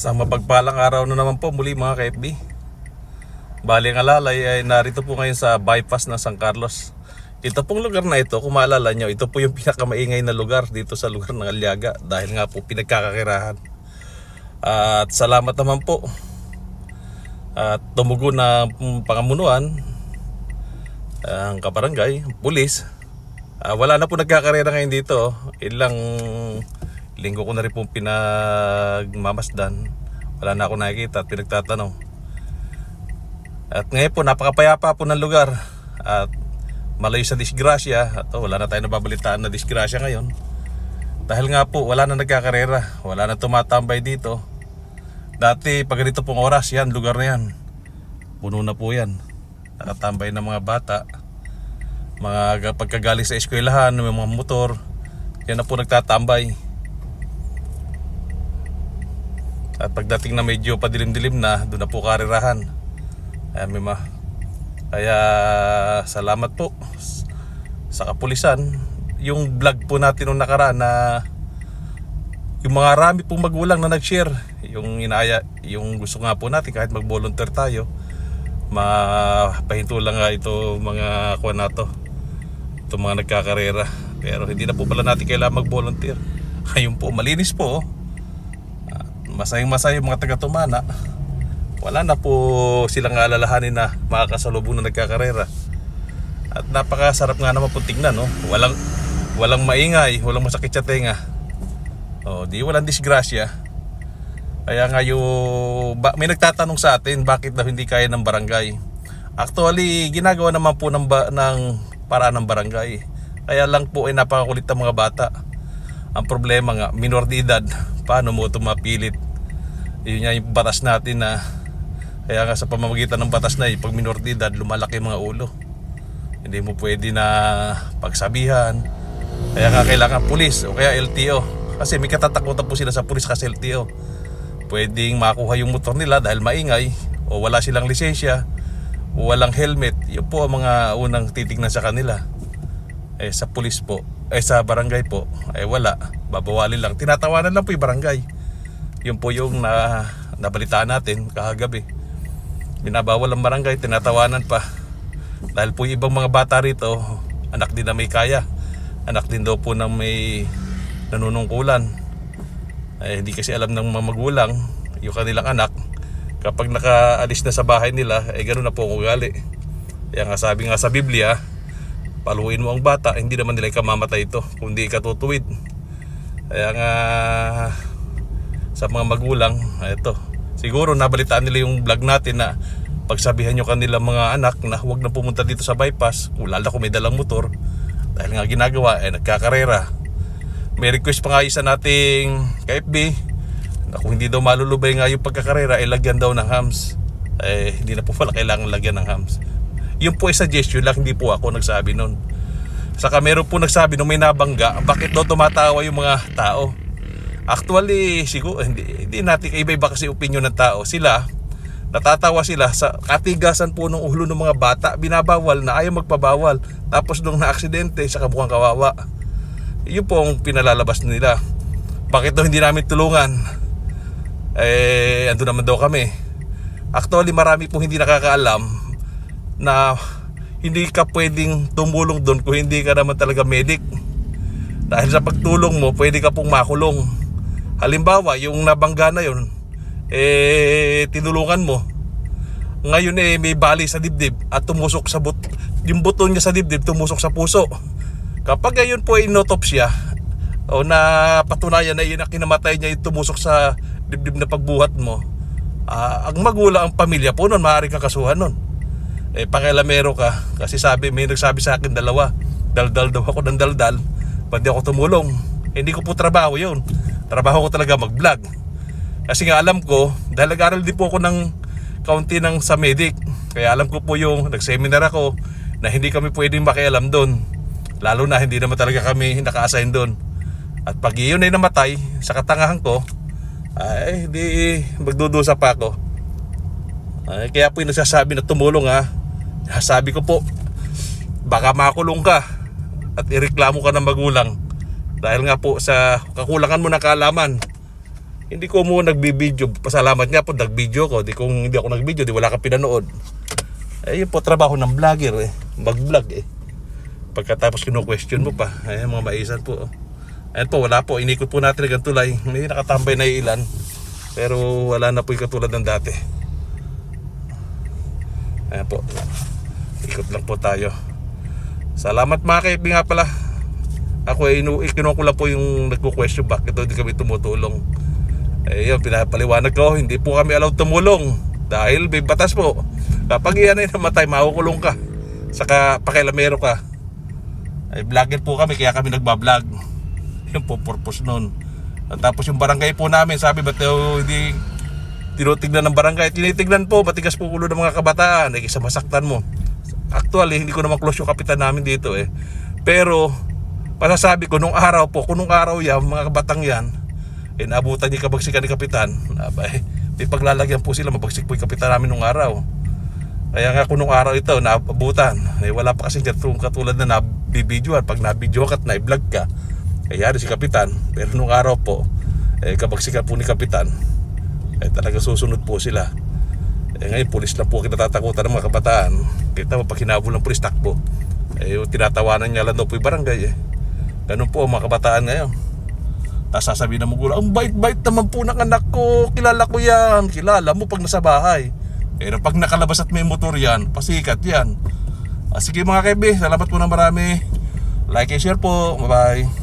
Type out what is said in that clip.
Sa mapagpalang araw na naman po muli mga ka-FB. Bali ang alalay ay narito po ngayon sa bypass ng San Carlos. Ito pong lugar na ito, kung maalala nyo, ito po yung pinakamaingay na lugar dito sa lugar ng Aliaga dahil nga po pinagkakakirahan. At salamat naman po. At tumugo na ang pangamunuan, ang kabarangay, ang pulis. Ah, wala na po nagkakarera ngayon dito. Ilang linggo ko na rin pong pinagmamasdan. Wala na ako nakikita at pinagtatanong. At ngayon po, napakapayapa po ng lugar. At malayo sa disgrasya. At oh, wala na tayo nababalitaan na disgrasya ngayon. Dahil nga po, wala na nagkakarera. Wala na tumatambay dito. Dati, pag ganito pong oras, yan, lugar na yan. Puno na po yan. Nakatambay ng mga bata. Mga pagkagaling sa eskwelahan, may mga motor. Yan na po nagtatambay. At pagdating na medyo padilim-dilim na, doon na po karirahan. Ayan, may ma. Kaya salamat po sa kapulisan. Yung vlog po natin nung nakaraan na yung mga rami pong magulang na nag-share, yung inaaya, yung gusto nga po natin kahit mag-volunteer tayo, mapahinto lang nga ito mga kuha na to. Ito mga nagkakarera. Pero hindi na po pala natin kailangan mag-volunteer. Ayun po, malinis po. oh. Masayang masaya mga taga-tumana. Wala na po silang alalahanin na makakasalubong na nagkakarera. At napakasarap nga naman po tingnan, no? Walang, walang maingay, walang masakit sa tenga. Oh, di walang disgrasya. Kaya nga yung, may nagtatanong sa atin bakit daw hindi kaya ng barangay. Actually, ginagawa naman po ng, ba, ng paraan ng barangay. Kaya lang po ay napakakulit ng mga bata. Ang problema nga, minor de edad. Paano mo ito mapilit? Yun nga yung batas natin na kaya nga sa pamamagitan ng batas na yun, pag minor de edad, lumalaki mga ulo. Hindi mo pwede na pagsabihan. Kaya nga kailangan pulis o kaya LTO. Kasi may katatakutan po sila sa pulis kasi LTO. Pwedeng makuha yung motor nila dahil maingay o wala silang lisensya o walang helmet. Yun po ang mga unang titignan sa kanila. Eh sa pulis po, eh sa barangay po, eh wala. Babawali lang. Tinatawanan lang po yung barangay. Yun po yung na, nabalitaan natin kahagabi. Binabawal ang barangay, tinatawanan pa. Dahil po yung ibang mga bata rito, anak din na may kaya. Anak din daw po ng may nanunungkulan. Eh, hindi kasi alam ng mga magulang, yung kanilang anak, kapag nakaalis na sa bahay nila, eh ganoon na po ang ugali. Kaya nga sabi nga sa Biblia, paluin mo ang bata, hindi naman nila ikamamatay ito, kundi ikatutuwid. Kaya nga sa mga magulang, ito, siguro nabalitaan nila yung vlog natin na pagsabihan nyo kanilang mga anak na huwag na pumunta dito sa bypass, lalo kung may dalang motor, dahil nga ginagawa, eh nagkakarera. May request pa nga isa nating KFB na kung hindi daw malulubay nga yung pagkakarera, eh lagyan daw ng hams. Eh, hindi na po pala kailangan lagyan ng hams. Yun po ay suggestion lang, hindi po ako nagsabi nun. Saka meron po nagsabi nung may nabangga, bakit daw tumatawa yung mga tao? Actually, siguro, hindi, hindi natin, iba-iba kasi opinion ng tao. Sila, natatawa sila sa katigasan po ng ulo ng mga bata, binabawal na ayaw magpabawal. Tapos nung na-aksidente, sa kabukhang kawawa. Yun po ang pinalalabas nila. Bakit daw hindi namin tulungan? Eh, ando naman daw kami. Actually, marami pong hindi nakakaalam na hindi ka pwedeng tumulong doon kung hindi ka naman talaga medic. Dahil sa pagtulong mo, pwede ka pong makulong. Halimbawa, yung nabangga na yun, eh, tinulungan mo. Ngayon eh, may bali sa dibdib at tumusok sa but yung buto niya sa dibdib tumusok sa puso. Kapag ngayon po ay inotopsya o na patunayan na yun ang kinamatay niya yung tumusok sa dibdib na pagbuhat mo, ah, ang magulang, ang pamilya po nun, maaari kang kasuhan nun. Eh, pakialamero ka. Kasi sabi, may nagsabi sa akin dalawa, daldal daw ako ng daldal, ba't di ako tumulong? Eh, hindi ko po trabaho yun. Trabaho ko talaga mag-vlog. Kasi nga alam ko, dahil nag-aral din po ako ng kaunti ng sa medic. Kaya alam ko po yung nag-seminar ako na hindi kami pwedeng makialam doon. Lalo na hindi naman talaga kami naka-assign doon. At pag iyon ay namatay sa katangahan ko, ay hindi magdudusa pa ako. Ay, kaya po yung nagsasabi na tumulong ha. Sabi ko po, baka makulong ka at ireklamo ka ng magulang. Dahil nga po sa kakulangan mo ng kaalaman. Hindi ko mo nagbibideo. Pasalamat nga po, nagbideo ko. Di kung hindi ako nagbideo, di wala ka pinanood. Eh, yun po trabaho ng vlogger eh. Mag-vlog eh. Pagkatapos kino-question mo pa. Ayan, mga maisan po. oh. Ayan po, wala po. Inikot po natin ang tulay. May nakatambay na ilan. Pero wala na po yung katulad ng dati. Ayan po. Ikot lang po tayo. Salamat mga kaibigan nga pala. Ako ay inu lang po yung nagko-question bakit daw hindi kami tumutulong. Eh pinapaliwanag ko, hindi po kami allowed tumulong. Dahil may batas po. Kapag iyan ay namatay, makukulong ka. Saka pakilamero ka. Ay vlogger po kami, kaya kami nagbablog. Yun po, purpose nun. At tapos yung barangay po namin, sabi ba't daw hindi tinutignan ng barangay? Tinitignan po, matigas po ulo ng mga kabataan. Eh, isa masaktan mo. Actually, hindi ko naman close yung kapitan namin dito eh. Pero, masasabi ko, nung araw po, kung nung araw yan, mga kabatang yan, eh, naabutan niya kabagsikan ni kapitan. Abay, may paglalagyan po sila, mabagsik po yung kapitan namin nung araw. Kaya nga kung araw ito, naabutan. Eh, wala pa kasi dyan katulad na nabibidyoan. Pag nabidyo ka at na-vlog ka, kaya si kapitan. Pero nung araw po, eh, kabagsikan po ni kapitan, eh, talaga susunod po sila. Eh, ngayon, pulis lang po kinatatakutan ng mga kabataan. Kita mo, pag hinabol ng pulis, takbo. Eh, tinatawanan niya lang daw po yung barangay eh. Ganun po mga kabataan ngayon. Tapos sasabihin ng magulang, ang bait-bait naman po ng anak ko. Kilala ko yan. Kilala mo pag nasa bahay. Pero pag nakalabas at may motor yan, pasikat yan. Ah, sige mga kaibi, salamat po na marami. Like and share po. Bye-bye.